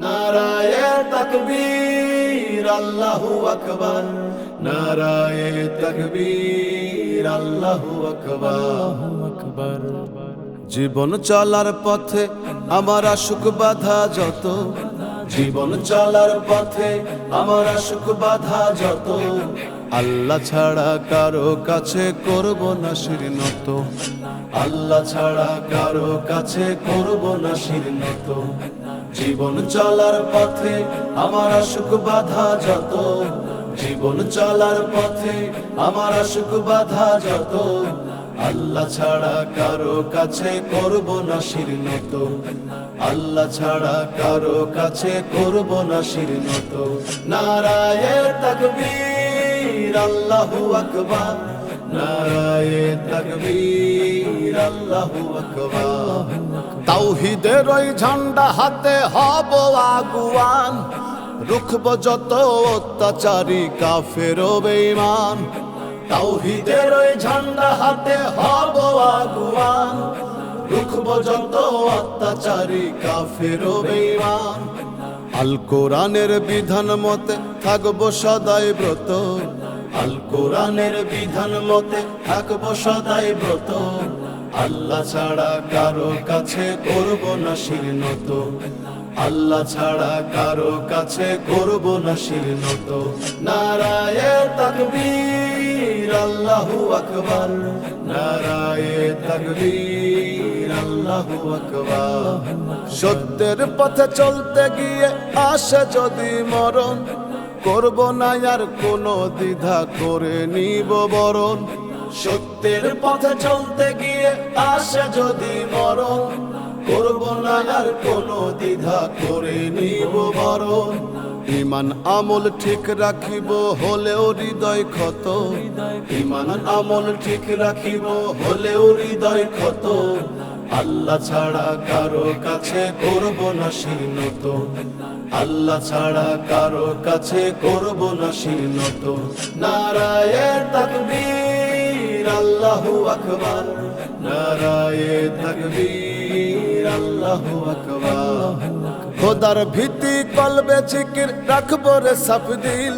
নারায়ে তকবীর, আল্লাহু আকবার। নারায়ে তকবীর, আল্লাহু আকবার। জীবন চলার পথে আমার সুখ বাধা যত। জীবন চলার পথে আমার সুখ বাধা যত। আল্লাহ ছাড়া কারও কাছে করব না শিরনত আল্লাহ ছাড়া কারও কাছে করব না শিরনত জীবন চলার পথে আমার সুখ বাধা যত। জীবন চলার পথে আমার সুখ বাধা যত। আল্লাহ ছাড়া কারও কাছে করব না শিরনত আল্লাহ ছাড়া কারও কাছে করব না শিরনত নারায়ে তকবীর, আল্লাহু আকবার। নারায়ে তকবীর। তাওহীদের ওই ঝান্ডা হাতে হব আগুয়ান। রুখব যত অত্যাচারী কাফের বেঈমান। তাওহীদের ওই ঝান্ডা হাতে হব আগুয়ান। রুখব যত অত্যাচারী কাফের বেঈমান। আল কোরআনের বিধান মতে থাকব সদাই ব্রত। আল কোরআনের বিধান মতে থাকব সদাই ব্রত। আল্লাহ ছাড়া কারও কাছে করব না শিরনত আল্লাহ ছাড়া কারও কাছে করব না শিরনত নারায়ে তকবীর, আল্লাহু আকবার। নারায়ে তকবীর, আল্লাহু আকবার। সত্যের পথে চলতে গিয়ে আসে যদি মরণ, করব না আর কোনো দ্বিধা করে নিব বরণ। সত্যের পথে চলতে গিয়ে আসে যদি মরণ, করব না আর কোনো দ্বিধা করে নিব বরণ ইমান, আমল ঠিক রাখিব হলেও হৃদয় ক্ষত। ইমান, আমল ঠিক রাখিব হলেও হৃদয় ক্ষত। আল্লাহ ছাড়া কারও কাছে করব না শীর্ণত আল্লাহ ছাড়া কারও কাছে করব না শীর্ণত নারায়ণ তকবীর। আল্লাহু আকবার নারায়ে তকবীর আল্লাহু আকবার খোদার ভীতি কলবে জিকির রাখব রে সাফ দিল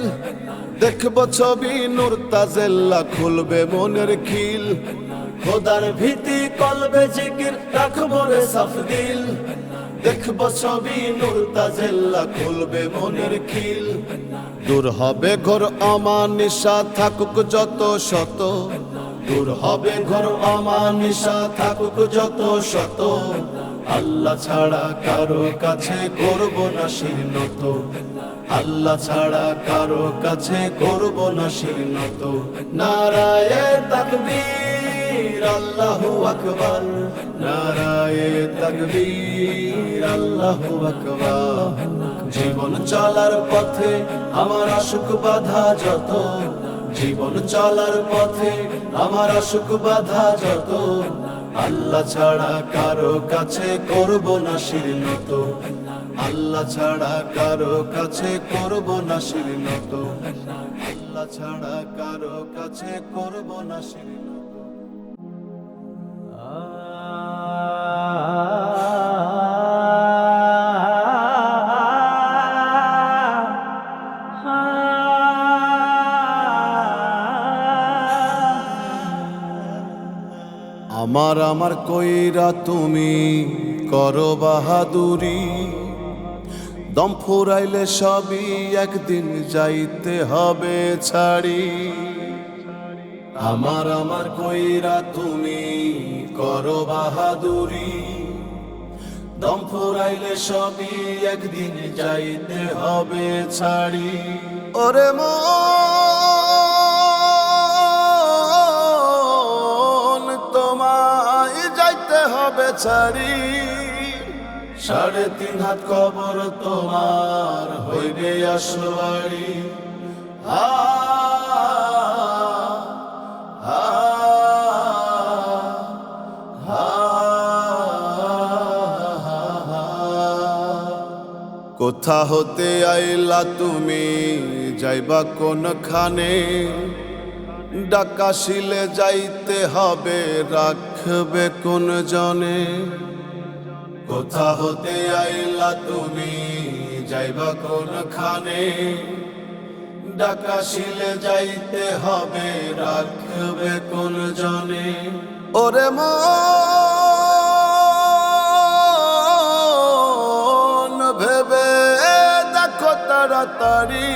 দেখব ছবি নূর তাজেল্লা খুলবে মনের খিল। খোদার ভীতি কলবে জিকির রাখব রে সাফ দিল দেখব ছবি নূর তাজেল্লা খুলবে মনের খিল। দূর হবে ঘর অমানিসা থাকুক যত শত। দূর হবে ঘর অমানিসা থাকুক যত শত। আল্লাহ ছাড়া কারও কাছে করব না শীর্ণত আল্লাহ ছাড়া কারও কাছে করব না শীর্ণত নারায়ে তকবীর, আল্লাহু আকবার। নারায়ে তকবীর, আল্লাহু আকবার। জীবন চলার পথে আমার সুখ বাধা যত। জীবন চলার পথে আমার অসুখ বাধা যত। আল্লাহ ছাড়া কারও কাছে করব না শিরিনত আল্লাহ ছাড়া কারও কাছে করব না শিরিনত আল্লাহ ছাড়া কারও কাছে করব না শীর্ণত আমার আমার কইরা তুমি করো বাহাদুরি। দম ফুরাইলে সবই একদিন যাইতে হবে ছাড়ি। আমার আমার কইরা তুমি করো বাহাদুরি। দম ফুরাইলে সবই একদিন যাইতে হবে ছাড়ি। ওরে মন ছাড়ি, সাড়ে তিন হাত কবর তোমার হইবে আসবাড়ি কোথা হতে আইলা তুমি, যাইবা কোন খানে ডাকাশিলে যাইতে হবে রাখবে কোন জনে? কোথা হতে আইলা তুমি? যাইবা কোন খানে ডাকাশিলে যাইতে হবে, রাখবে কোন জনে? ওরে দেখো তাড়াতাড়ি।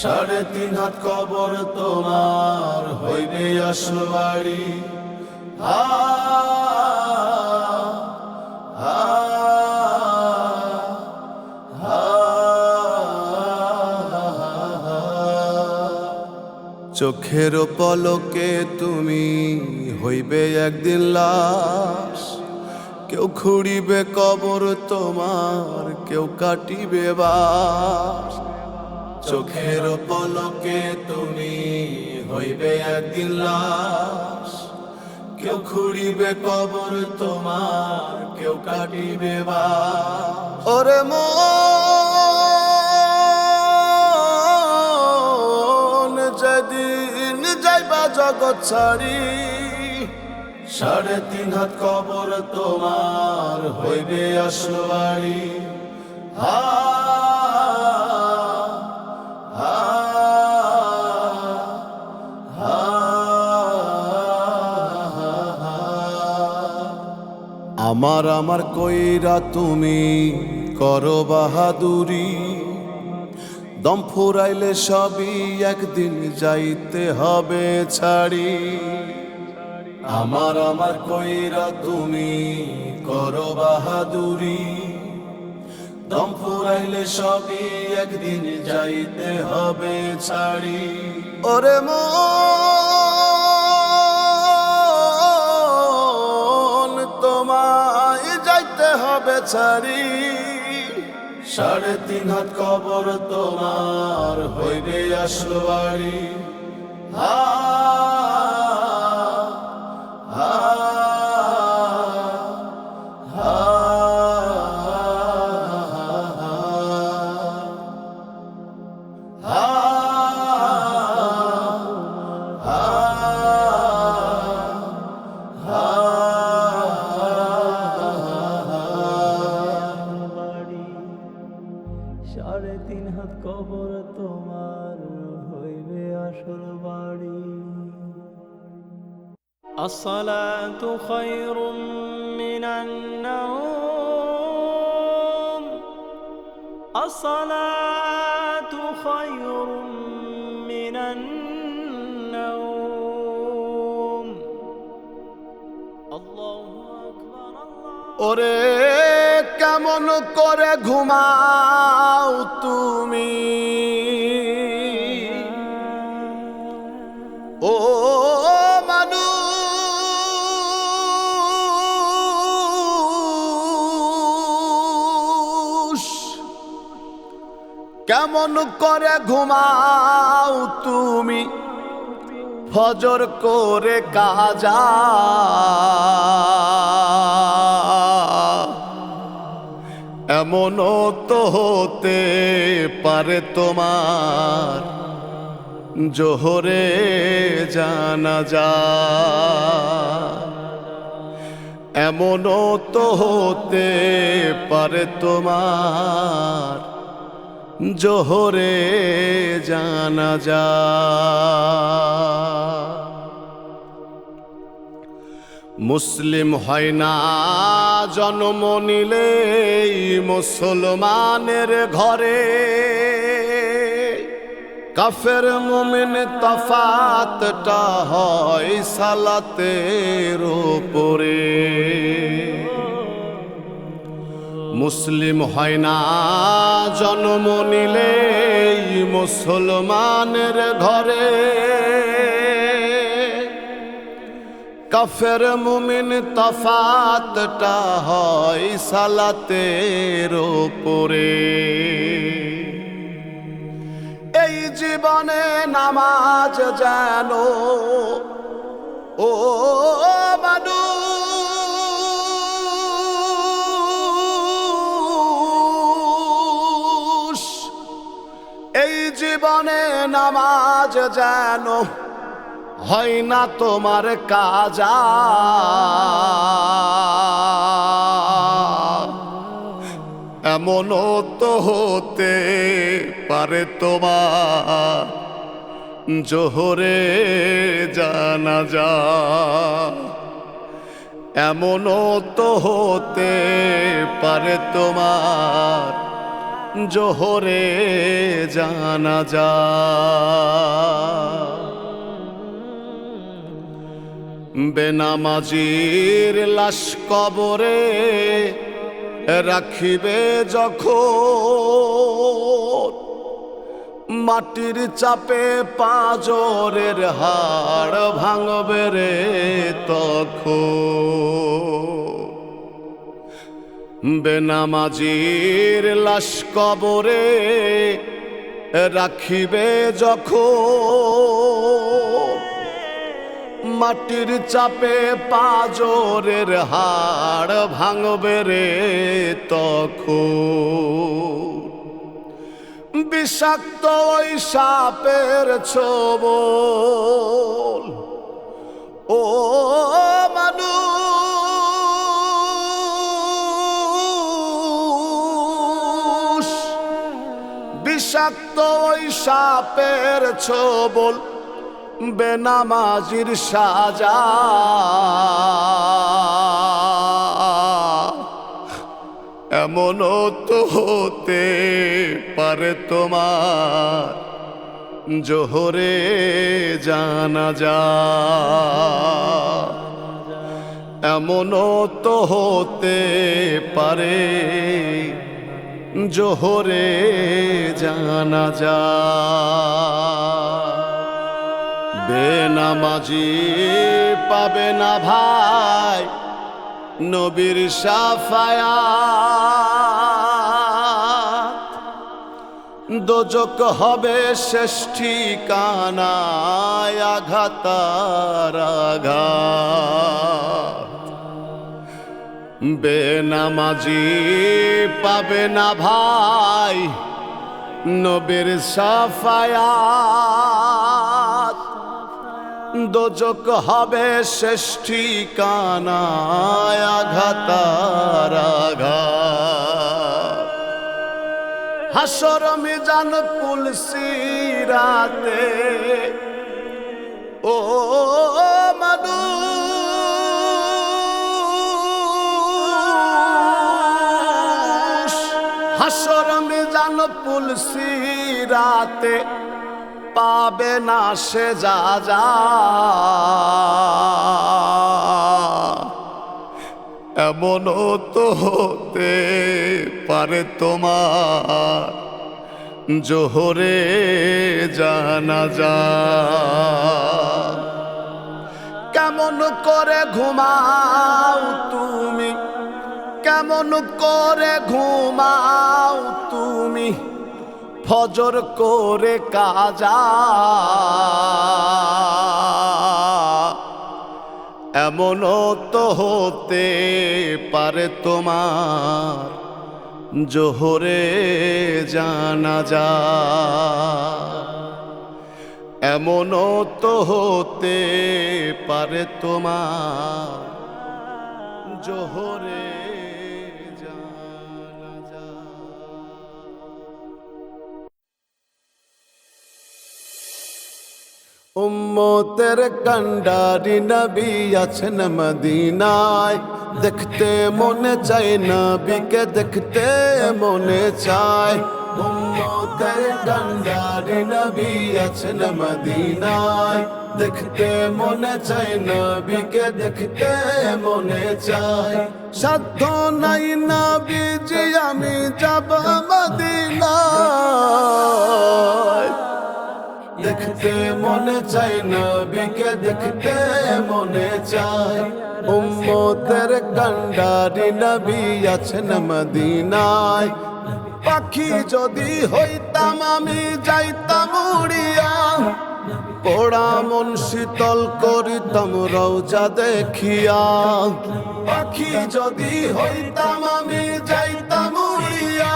সাড়ে তিন হাত কবর তোমার হইবে আসবাড়ি। চোখের পলকে তুমি হইবে একদিন লাশ। কেউ খুঁড়িবে কবর তোমার, কেউ কাটিবে বাস। চোখের পলকে তুমি হইবে একদিন লাশ। কেউ খুঁড়িবে কবর তোমার কেউ কাটিবে বাস। ওরে মন যেদিন যাইবা জগৎ ছাড়ি সাড়ে তিন হাত কবর তোমার হইবে আসবাড়ি হা আমার আমার কইরা তুমি করো বাহাদুরি। দম ফুরাইলে সবই একদিন যাইতে হবে ছাড়ি। আমার আমার কইরা তুমি করো বাহাদুরি। দম ফুরাইলে সবই একদিন যাইতে হবে ছাড়ি। ওরে মন ছাড়ি সাড়ে তিন হাত কবর তোমার হইবে আসলো বাড়ি। কেমন করে ঘুমাও তুমি? ও মানুষ কেমন করে ঘুমাও তুমি? ফজর করে কাজা এমনও তো হতে পারে তোমার জোহরে জানা যা এমনও তো হতে পারে তোমার জোহরে জানা যা মুসলিম হয় না। জন্ম নিলে মুসলমানের ঘরে। কাফের মুমিন তফাতটা হয় সালাতের ওপরে মুসলিম হয় না জন্ম নিলে মুসলমানের ঘরে। কাফের মুমিন তফাতটা হয় সালাতের ওপরে এই জীবনে নামাজ যেন ও মানুষ, এই জীবনে নামাজ যেন হয় না তোমার কাজা। এমনও তো হতে পারে তোমার জোহরে জানা যা এমনও তো হতে পারে তোমার জোহরে জানা যা বেনামাজির লাশ কবরে, রাখিবে যখন মাটির চাপে পাজরের হাড় ভাঙবে রে তখন। বেনামাজির লাশ কবরে, রাখিবে যখন মাটির চাপে পাজরের হাড় ভাঙবে রে তখন। বিষাক্ত ওই সাপের ছবল। ও মানুষ, বিষাক্ত ওই সাপের ছবল। বেনামাজির সাজা। এমনও তো হতে পারে তোমার জোহরে জানা যা এমনও তো হতে পারে জোহরে জানা যা বেনামাজি পাবে না ভাই, নবীর সাফায়াত। দোজক হবে শেষ আঘাতার আঘাত। বেনামাজি পাবে না ভাই, নবীর সাফায়াত। দোজক হবে শেষ ঠিকানায় আঘাতার আঘাত। হাসর মিজান পুলসিরাতে ও মানুষ হাসর মিজান পুলসিরাতে পাবে না সে যা যা। এমনও তো হতে পারে তোমার জোহরে জানা যা। কেমন করে ঘুমাও তুমি? কেমন করে ঘুমাও তুমি? ফজর করে কাজা। এমনও তো হতে পারে তোমার জোহরে জানা যা এমনও তো হতে পারে তোমার জোহরে উম্মতের কান্ডারি নবী আছেন মদিনায়। দেখতে মনে চায় নবীকে, দেখতে মনে চায়। উম্মতের কান্ডারি নবী আছেন মদিনায়। দেখতে মনে চায় নবীকে, দেখতে মনে চায়। সাধ্য নাই নবীজি, আমি যাব মদিনায়। দেখতে মনে চাই নবীকে দেখতে মনে চায়। উম্মতের কান্ডারি নবী আছেন মদিনায়। পাখি যদি হইতাম, আমি যাইতাম উড়িয়া। পোড়া মন শীতল করিতাম রৌজা দেখিয়া। পাখি যদি হইতাম, আমি যাইতাম উড়িয়া।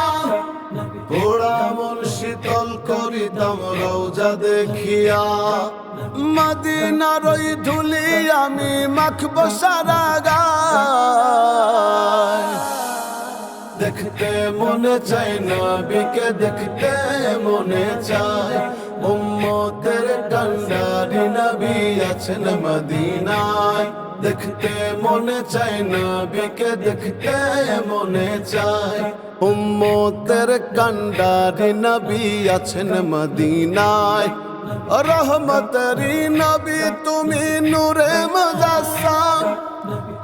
পোড়া মন শীতল করিতাম রৌজা দেখিয়া। মদিনার ওই ধুলি আমি মাখব সারা দেখতে মনে চায় নবীকে, দেখতে মনে চায়। উম্মতের কান্ডারি নবী আছেন মদিনায়। দেখতে মনে চায় নবীকে, দেখতে মনে চায়। উম্মতের কান্ডারি নবী আছেন মদিনায়। রহমতরি নবী, তুমি নূরে মজাসাম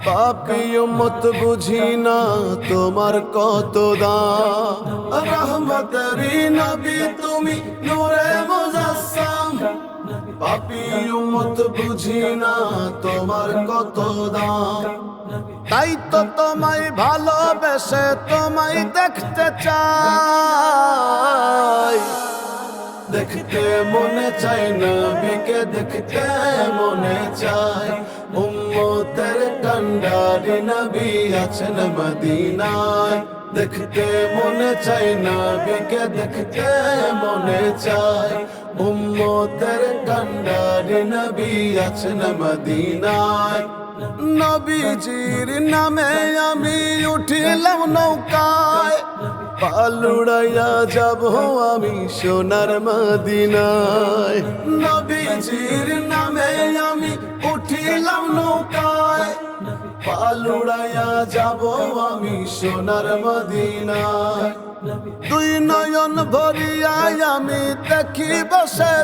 পাপি মত বুঝি না তোমার কত দাম। রহমতরি নবী, তুমি নূরে তোমার কত দাম। তাই তো তোমায় ভালোবেসে তোমায় দেখতে চাই। দেখতে মনে চাই না বিকে দেখতে মনে চাই উম্মতের কান্ডারি নবী আছেন মদিনায় দেখতে মনে চাই না নবীকে দেখতে মনে চাই উম্মতের কান্ডারি নবী আছেন মদিনায় নবীজির নামে আমি উঠিলাম নৌকায় পালুড়াইয়া যাব আমি সোনার মদিনায় নবীজির নামে আমি উঠিলাম নৌকায়, পালুড়াইয়া যাব আমি সোনার মদিনায়। দুই নয়ন ভরিয়ায় আমি দেখি বসে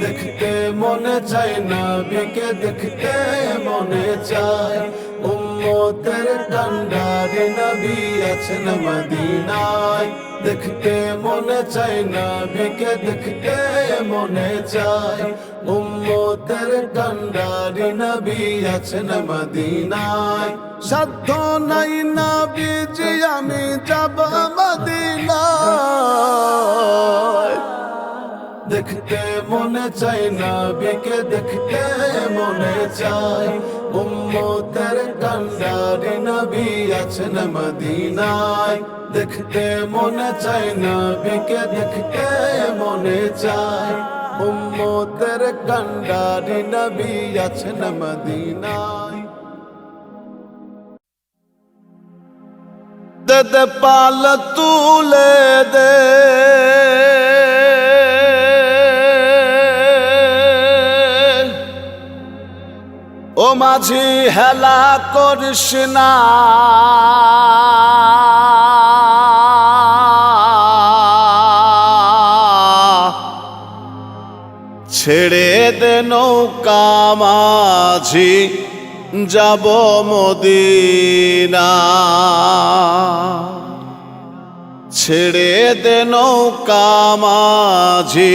দেখতে মনে চাই নবীকে দেখতে মনে চাই উম্মতের কান্ডারি নবী আছেন মদিনায় দেখতে মনে চাই নবীকে দেখতে মনে চাই উম্মতের কান্ডারি নবী আছেন মদিনায় সাধ্য নাই নবীজি আমি যাব মদিনায় দেখতে মনে চাই নবীকে, দেখতে মনে চাই উম্মতের কান্ডারি নবী আছেন মদিনায়। দেখতে মনে চাই নবীকে, দেখতে মনে চাই উম্মতের কান্ডারি নবী আছেন মদিনায়। দে দে পাল তুলে দে। মাঝি হেলা করিস না। ছেড়ে দে নৌকা মাঝি যাব মদিনা। ছেড়ে দে নৌকা মাঝি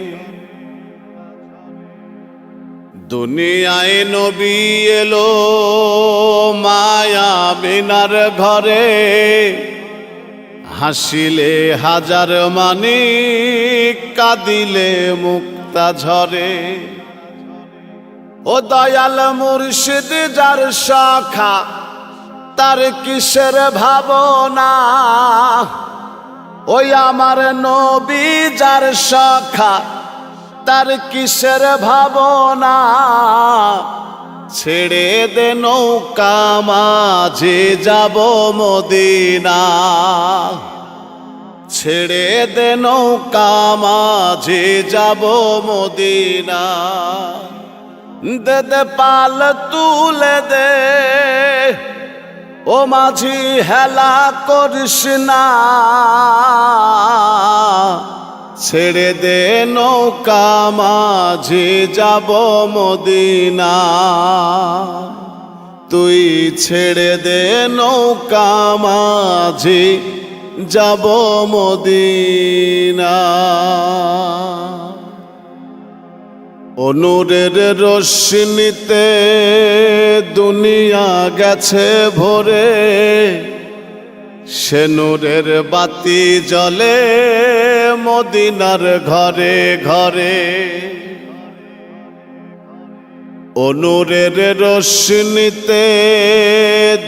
দুনিয়ায় নবী এলো মায়া বিনার ঘরে। হাসিলে হাজার মানে কাঁদিলে মুক্তা ঝরে। ও দয়াল মুর্শিদ, যার শাখা তার কিসের ভাবনা? ওই আমার নবী, যার শাখা তার কিসের ভাবনা? ছেড়ে দে নৌকা, মাঝে যাব মদিনা। ছেড়ে দে নৌকা, মাঝে যাব মদিনা। দে দে পাল তুলে দে, ও মাঝি হেলা করিস না। ছেড়ে দে নৌকা, মাঝে যাব মদিনা। তুই ছেড়ে দে নৌকা, মাঝে যাব মদিনা। অনুরের রশ্মিতে দুনিয়া গেছে ভরে সে নূরের বাতি জলে মদিনার ঘরে ঘরে। অনুরের রশ্মিতে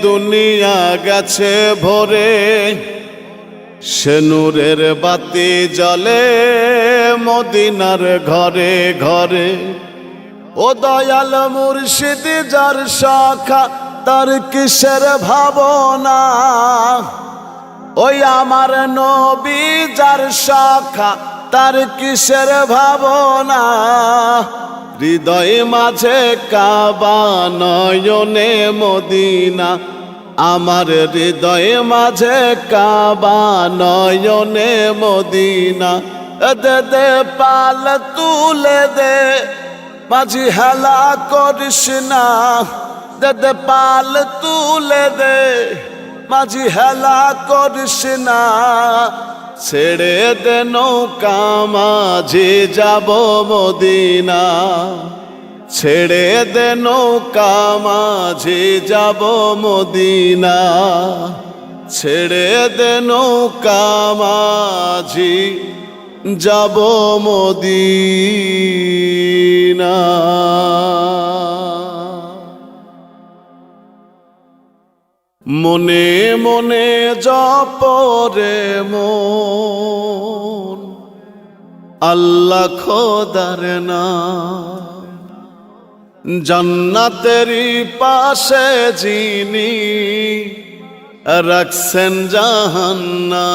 দুনিয়া গেছে ভরে। সে নূরের বাতি জলে মদিনার ঘরে ঘরে। ও দয়াল মুর্শিদ যার শাখা তার কিসের ভাবনা? ওই আমার নবী যার শাখা, তার কিসের ভাবনা? হৃদয় মাঝে কাবা নয়নে মদিনা। আমার হৃদয় মাঝে কাবা নয়নে মদিনা। দে দে, পাল তুলে দে, মাঝি হেলা করিস না। দে দে, পাল তুলে দে। মাঝি হেলা করিস না, ছেড়ে দে নৌকা, মাঝি যাব মদিনা। ছেড়ে দে নৌকা, মাঝি যাব মদিনা। ছেড়ে দে নৌকা, মাঝি যাব মদিনা। জপরে মন। আল্লাহ খোদার না জান্নাতেরই পাশে যিনি রাখছেন জাহান্না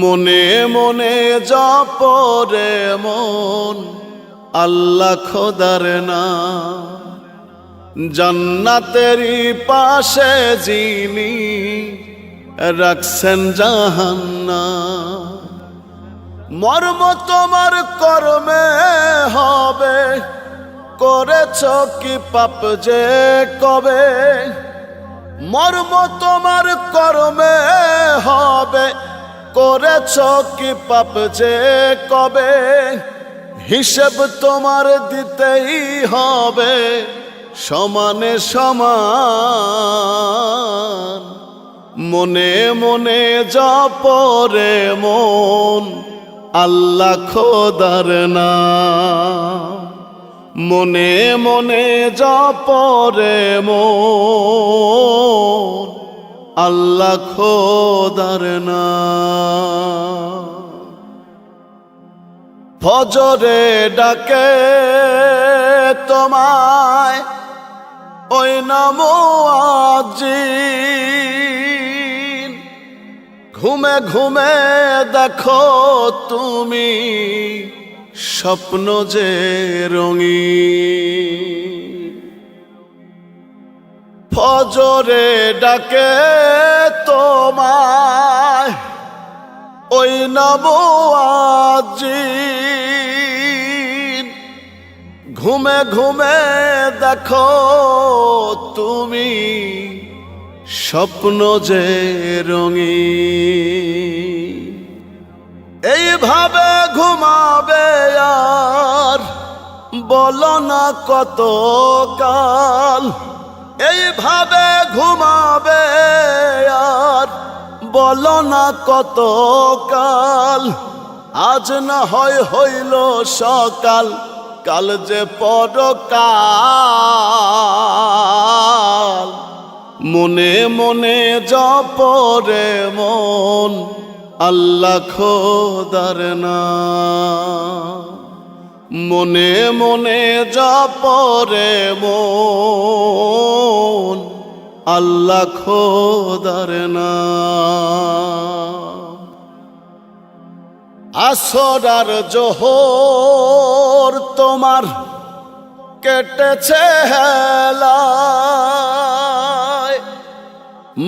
মনে মনে জপরে মন। আল্লাহ খোদার না জান্নাতেরই পাশে যিনি রাখছেন জাহান্না মর্ম তোমার কর্মে হবে, করেছ কি পাপ যে কবে? মর্ম তোমার কর্মে হবে, করেছ কি পাপ যে কবে? হিসেব তোমার দিতেই হবে। সমানে সমান, মনে মনে জপরে মন, আল্লাহ খোদার না মনে মনে জপরে মন, আল্লাহ খোদার না ফজরে ডাকে তোমায় ওই নামো ঘুমে ঘুমে দেখো তুমি স্বপ্ন যে রঙি ফজরে ডাকে তোমায়, ওই নবো আজি ঘুমে ঘুমে দেখো তুমি স্বপ্ন যে রঙি এইভাবে ঘুমাবে আর বলো না কত কাল। এইভাবে ঘুমাবে আর বলো না কত কাল। আজ না হয় হইল সকাল। কাল যে পরকাল, মনে মনে জপরে মন, আল্লাহ খোদার না মনে মনে জপরে মন, আল্লাহ খোদার না আসরার জোহর তোমার কেটেছে হেলায়।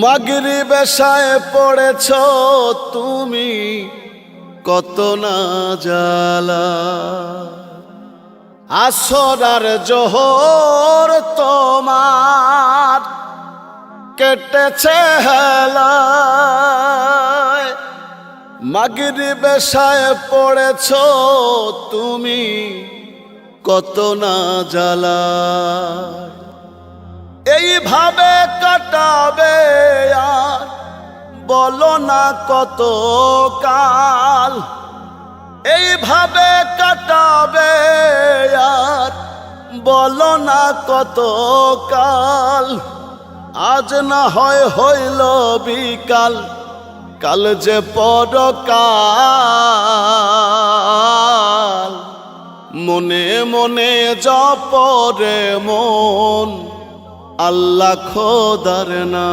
মাগরি বেশায় পড়েছ তুমি কত না জ্বালা। আসরার জোহর তোমার কেটেছে হেলায়। মাগরি বেশায় পড়েছ তুমি কত না জ্বালা। এইভাবে কাটাবে আর বলো না কত কাল। এইভাবে কাটাবে আর বলো না কত কাল। আজ না হয় হইল বিকাল। কাল যে পরকাল, মনে মনে জপরে মন, আল্লাহ খোদার না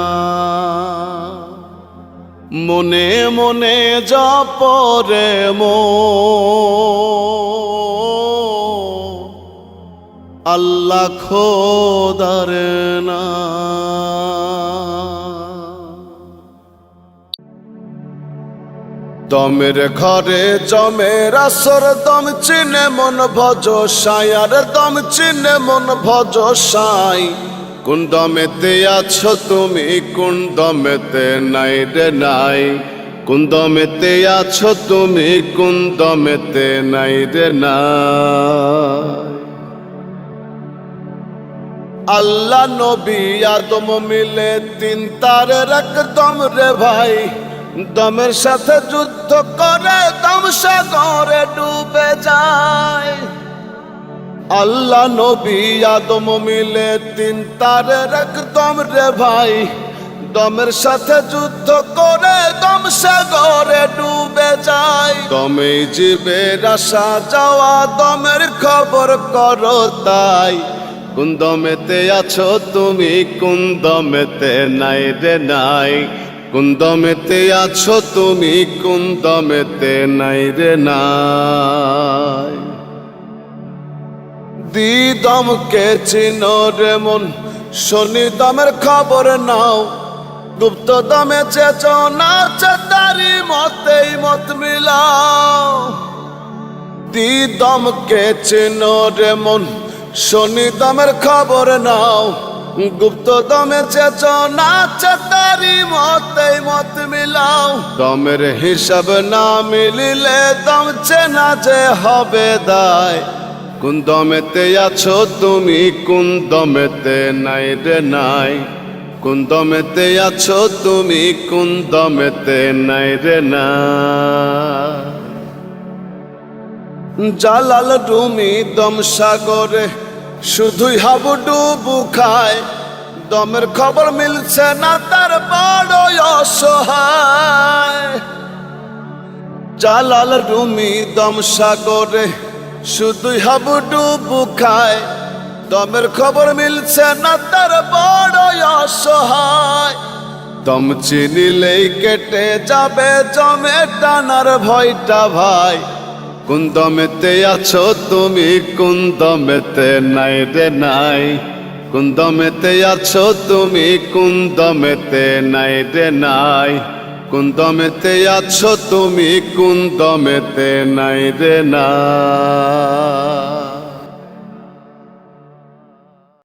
মনে মনে জপরে মন, আল্লাহ খোদার না দমের ঘরে জমের আসর দম চিনে মন ভজ সায়ার দম চিনে মন ভজ সাই। কোন দমেতে আছো তুমি, কোন দমেতে নাই রে নাই? কোন দমেতে আছো তুমি, কোন দমেতে নাই রে নাই? আল্লাহ নবী আদম মিলে তিন তারের একদম রে ভাই। দমের সাথে যুদ্ধ করে, দম সাগরে ডুবে যায়। আল্লাহ নবী আদম মিলে তিন তারের একদম রে ভাই। দমের সাথে যুদ্ধ করে, দম সাগরে ডুবে যায়। দমে জীবের আসা যাওয়া, দমের খবর করো তাই। কোন দমেতে আছো তুমি, কোন দমেতে নাই রে নাই। কোন দমেতে আছো তুমি, কোন দমেতে নাই রে নাই। দিদমকে চিনো রে মন, শনি দমের খবর নাও। গুপ্ত দমে চেচনা চেতারি মতেই মত মিলাও। দিদমকে চিনো রে মন, শনি দমের খবর নাও। গুপ্ত দমে চেচনা চেতারি মতেই মত মিলাও। দমের হিসাব না মিলিলে দম চেনা যে হবে দায়। কোন দমেতে আছো তুমি, কোন দমেতে নাই রে নাই। কোন দমেতে আছো তুমি, কোন দমেতে নাই রে নাই। জালাল রুমি দম সাগরে শুধুই হাবু ডুবু খায়। দমের খবর মিলছে না, তার বড় অসহায়। জালাল রুমি দম সাগরে শুধুই হাবু ডুবু খায়। দমের খবর মিলছে না, তার বড় অসহায়। দম চিনিলেই কেটে যাবে, জমে টানার ভয়টা ভাই। কোন দমেতে আছো তুমি? কোন নাই রে নাই? কোন দমেতে আছো তুমি? কোন নাই রে নাই? কোন দমেতে আছো তুমি? কোন নাই রে নাই?